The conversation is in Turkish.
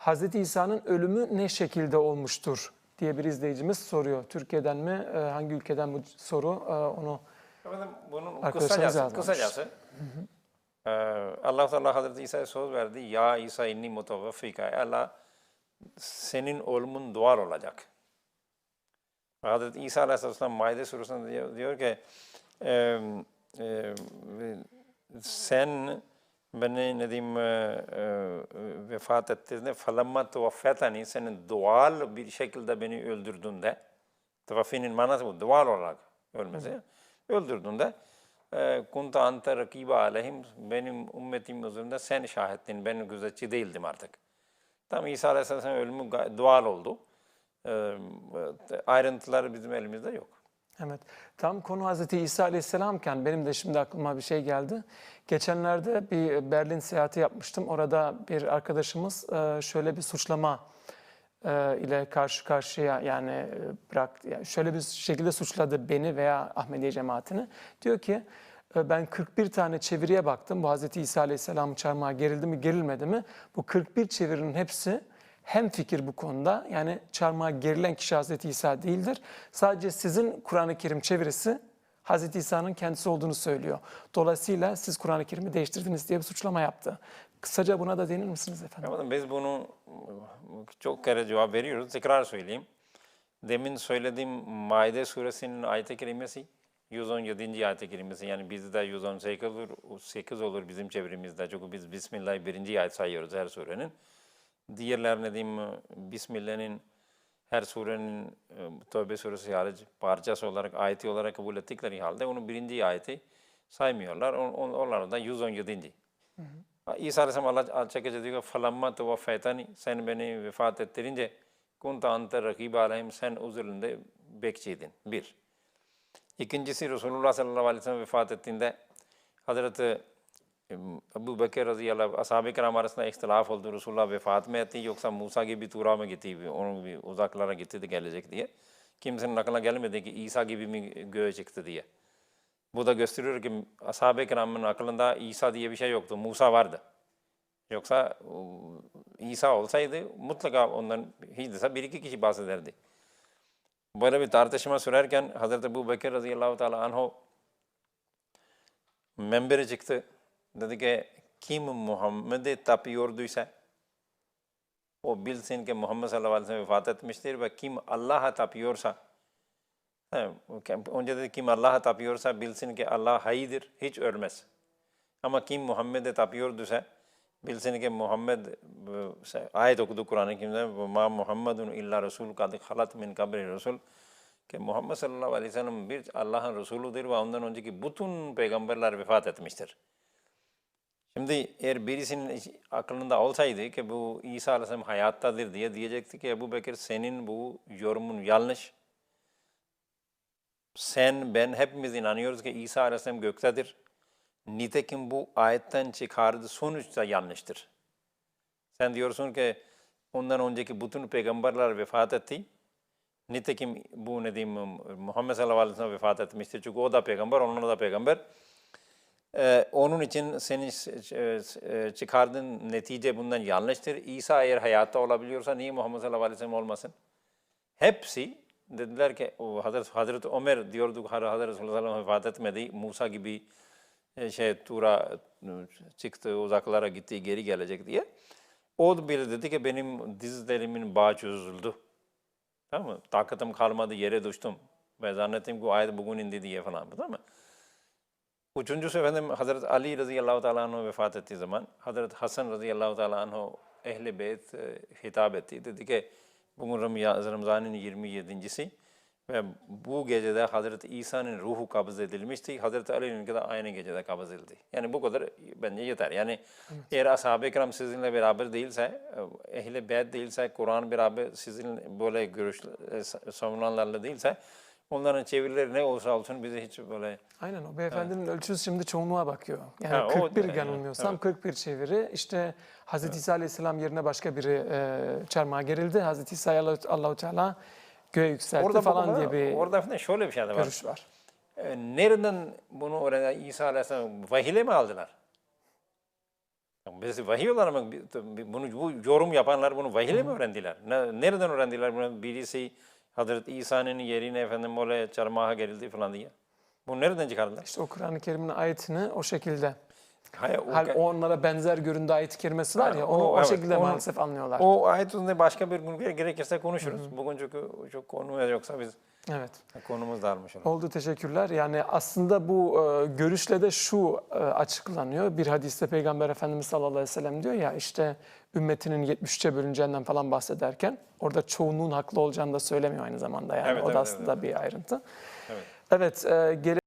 Hazreti İsa'nın ölümü ne şekilde olmuştur diye bir izleyicimiz soruyor. Türkiye'den mi, e, hangi ülkeden bu soru e, onu Efendim bunun kısacası, kısacası eee, Allah Teala Hazreti İsa'ya söz verdi. Ya İsa inni mutavaffika. Allah senin ölümün doğal olacak. Hazreti İsa Aleyhisselam Maide surasında diyor, diyor ki eee, eee, sen beni ne diyeyim eee, eee, vefat ettiğinde falamma tuvaffetani senin doğal bir şekilde beni öldürdüğünde Tevafinin manası bu. Doğal olarak ölmesi. Öldürdüğünde e, kunta anta rakiba aleyhim benim ümmetim üzerinde sen şahittin. Ben gözetçi değildim artık. Tam İsa Aleyhisselam'ın ölümü doğal oldu. E, ayrıntıları bizim elimizde yok. Evet. Tam konu Hazreti İsa Aleyhisselamken benim de şimdi aklıma bir şey geldi. Geçenlerde bir Berlin seyahati yapmıştım. Orada bir arkadaşımız e, şöyle bir suçlama e, ile karşı karşıya yani e, bırak şöyle bir şekilde suçladı beni veya Ahmediye cemaatini. Diyor ki ben 41 tane çeviriye baktım. Bu Hazreti İsa Aleyhisselam çarmıha gerildi mi gerilmedi mi? Bu 41 çevirinin hepsi hem fikir bu konuda. Yani çarmıha gerilen kişi Hazreti İsa değildir. Sadece sizin Kur'an-ı Kerim çevirisi Hazreti İsa'nın kendisi olduğunu söylüyor. Dolayısıyla siz Kur'an-ı Kerim'i değiştirdiniz diye bir suçlama yaptı. Kısaca buna da değinir misiniz efendim? Biz bunu çok kere cevap veriyoruz. Tekrar söyleyeyim. Demin söylediğim Maide suresinin ayet-i kerimesi 117. ayet-i kerimesi. Yani bizde 118 olur, 8 olur bizim çevirimizde. Çünkü biz Bismillah'ı birinci ayet sayıyoruz her surenin. Diğerler ne diyeyim Bismillah'ın her surenin e, Tövbe suresi hariç parçası olarak, ayeti olarak kabul ettikleri halde onun birinci ayeti saymıyorlar. On, on, onlar da 117. İsa Aleyhisselam Allah açıkça diyor ki falamma tuvaffetani sen beni vefat ettirince kunta ante rakibe aleyhim sen üzerinde bekçiydin. Bir. İkincisi Resulullah sallallahu aleyhi ve sellem vefat ettiğinde Hazreti Ebu Bekir radıyallahu anh, ashab-ı kiram arasında ihtilaf oldu. Resulullah vefat mı etti yoksa Musa gibi Tura mı gitti, onun gibi uzaklara gitti de gelecek diye. Kimsenin aklına gelmedi ki İsa gibi mi göğe çıktı diye. Bu da gösteriyor ki ashab-ı kiramın aklında İsa diye bir şey yoktu. Musa vardı. Yoksa İsa olsaydı mutlaka ondan hiç değilse bir iki kişi bahsederdi. Böyle bir tartışma sürerken Hazreti Ebu Bekir radıyallahu teala anhu membere çıktı. Dedi ki kim Muhammed'i tapıyorduysa o bilsin ki Muhammed sallallahu aleyhi ve sellem vefat etmiştir ve kim Allah'a tapıyorsa önce dedi kim Allah'a tapıyorsa bilsin ki Allah haydır, hiç ölmez. Ama kim Muhammed'e tapıyorduysa bilsin ki Muhammed ayet okudu Kur'an-ı ma Muhammedun illa Resul kad halat min kabri Resul ki Muhammed sallallahu aleyhi ve sellem bir Allah'ın Resuludur ve ondan önceki bütün peygamberler vefat etmiştir. Şimdi eğer birisinin aklında olsaydı ki bu İsa aleyhisselam hayattadır diye diyecekti ki Ebu Bekir senin bu yorumun yanlış. Sen, ben hepimiz inanıyoruz ki İsa Aleyhisselam göktedir. Nitekim bu ayetten çıkardığı sonuç da yanlıştır. Sen diyorsun ki ondan önceki bütün peygamberler vefat etti. Nitekim bu ne diyeyim Muhammed sallallahu aleyhi ve sellem vefat etmiştir. Çünkü o da peygamber, onlar da peygamber. Ee, onun için senin e, çıkardığın netice bundan yanlıştır. İsa eğer hayatta olabiliyorsa niye Muhammed sallallahu aleyhi ve sellem olmasın? Hepsi dediler ki Hazreti, Hazreti Ömer diyordu Hazreti sallallahu aleyhi ve sellem vefat etmedi. Musa gibi e, şey Tura e, çıktı uzaklara gitti geri gelecek diye. O bile dedi ki benim dizlerimin bağı çözüldü. Tamam mı? Takatım kalmadı yere düştüm. Ve zannettim ki ayet bugün indi diye falan. Tamam mı? Üçüncüsü efendim Hazreti Ali radıyallahu teala anhu vefat ettiği zaman Hazreti Hasan radıyallahu teala anhu ehli beyt e, hitap etti. Dedi ki bugün Ramazan'ın 27.si ve bu gecede Hazreti İsa'nın ruhu kabız edilmişti. Hazreti Ali'nin de aynı gecede kabız edildi. Yani bu kadar bence yeter. Yani eğer ashab-ı kiram sizinle beraber değilse, ehli beyt değilse, Kur'an beraber sizin böyle görüş e, savunanlarla değilse onların çevirileri ne olursa olsun bize hiç böyle Aynen o beyefendinin ölçüsü şimdi çoğunluğa bakıyor. Yani Ha, o- 41 evet, yanılmıyorsam evet. 41 çeviri. İşte Hazreti İsa Aleyhisselam yerine başka biri e, çarmıha gerildi. Hazreti İsa'yı Allah- Allahu Teala göğe yükseltti falan bu- diye bir orada şöyle bir şey de var. görüş var. E, nereden bunu öğrenen İsa Aleyhisselam vahiyle mi aldılar? Biz vahiy olarak mı bunu bu yorum yapanlar bunu vahiyle mi öğrendiler? Ne- Nereden öğrendiler bunu? Birisi Hazreti İsa'nın yerine efendim böyle çarmıha gerildi falan diye. Bunu nereden çıkardılar? İşte o Kur'an-ı Kerim'in ayetini o şekilde. Hayır, o, Hal onlara benzer göründüğü ayet-i kerimesi var ya onu o- o, evet, şekilde onu- maalesef anlıyorlar. o ayet üzerinde başka bir gün gerekirse konuşuruz. Bugün çünkü çok konu yoksa biz Evet. konumuz dağılmış olur. Oldu teşekkürler. Yani aslında bu e, görüşle de şu e, açıklanıyor. Bir hadiste Peygamber Efendimiz sallallahu aleyhi ve sellem diyor ya işte ümmetinin 73'e bölüneceğinden falan bahsederken orada çoğunluğun haklı olacağını da söylemiyor aynı zamanda yani. Evet, o da evet, aslında bir ayrıntı. Evet. Evet, e,